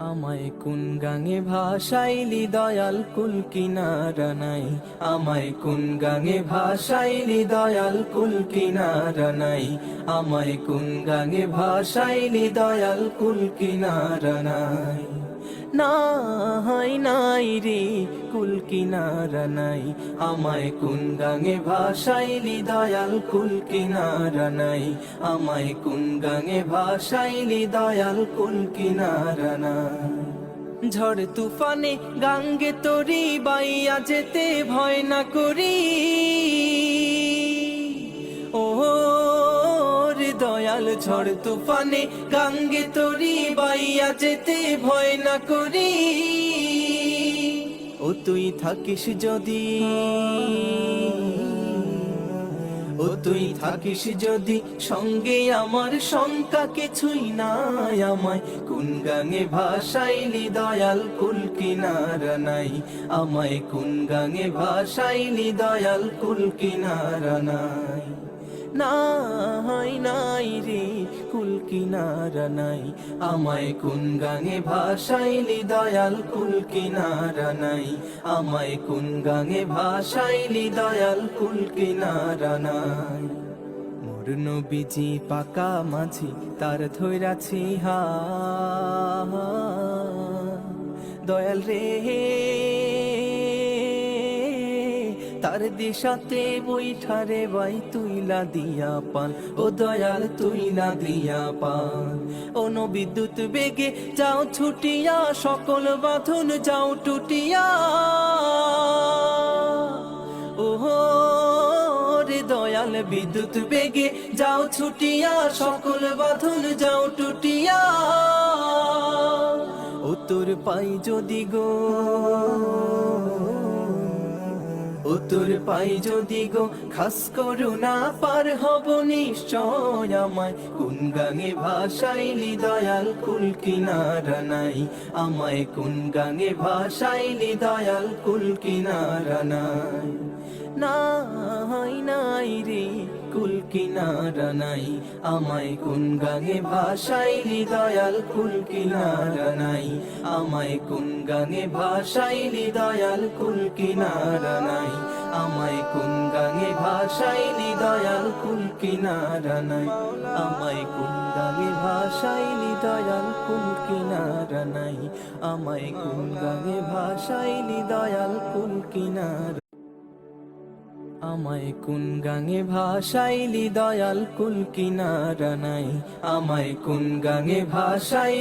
আমায় কোন গাঙে ভাসাইলি দয়াল কুল কিনারা নাই? আমায় কোন গাঙে ভাসাইলি দয়াল কুল কিনারা নাই? আমায় কোন গাঙে ভাসাইলি দয়াল কুল কিনারা নাই? নাই নাই রে, কুল কিনারা নাই। আমায় কোন গাঙে ভাসাইলি দয়াল, কুল কিনারা নাই। আমায় কোন গাঙে ভাসাইলি দয়াল, কুল কিনারা নাই। ঝড় তুফানে গাঙ্গে তরি, বাইয়া যেতে ভয় না করি। দয়াল ঝড় তুফানে গাঙ্গে তরি বাইয়া যেতে ভয় না করি। ও তুই থাকিস যদি, ও তুই থাকিস যদি সঙ্গে আমার শঙ্কা কিছুই নাই আমায়। কোন গাঙে ভাসাইলি দয়াল কুল কিনারা নাই, আমায় কোন গাঙে ভাসাইলি দয়াল কুল কিনারা নাই। নাই নাই রে, কুল কিনারা নাই। আমায় কোন গাঙে ভাসাইলি দয়াল, কুল কিনারা নাই। আমায় কোন গাঙে ভাসাইলি দয়াল, কুল কিনারা নাই। মোর নবীজি পাকা মাঝি, তার ধৈরাছি হা দয়াল রে তার দিশাতে বৈঠারে বাই তুই তুইলা দিয়া পান। ও দয়াল তুই তুইলা দিয়া পান। ও বিদ্যুৎ বেগে যাও ছুটিয়া, সকল বাঁধন যাও টুটিয়া। রে দয়াল, বিদ্যুৎ বেগে যাও ছুটিয়া, সকল বাঁধন যাও টুটিয়া। ও তোর পাই যদি গো। তোর পাই যদি গো, খাস করুণা পার হব নিশ্চয় আমায়। কোন গাঙে ভাষাই দয়াল কুল কিনারা নাই? আমায় কোন গাঙে ভাষাই দয়াল কুল কিনারা নাই নাই রে। কুল কিনারা নাই। আমায় কোন গাঙে ভাসাইলি দয়াল কুল কিনারা নাই। আমায় কোন গাঙে ভাসাইলি দয়াল কুল কিনারা নাই। আমায় কোন গাঙে ভাসাইলি দয়াল কুল কিনারা নাই। আমায় কোন গাঙে ভাসাইলি দয়াল কুল কিনারা নাই। আমায় কোন গাঙে ভাসাইলি দয়াল কুল কিনারা আমায় কোন গাঙে ভাষাইলি দয়াল কুল কিনারা নাই। আমায় কোন গাঙে ভাসাইলি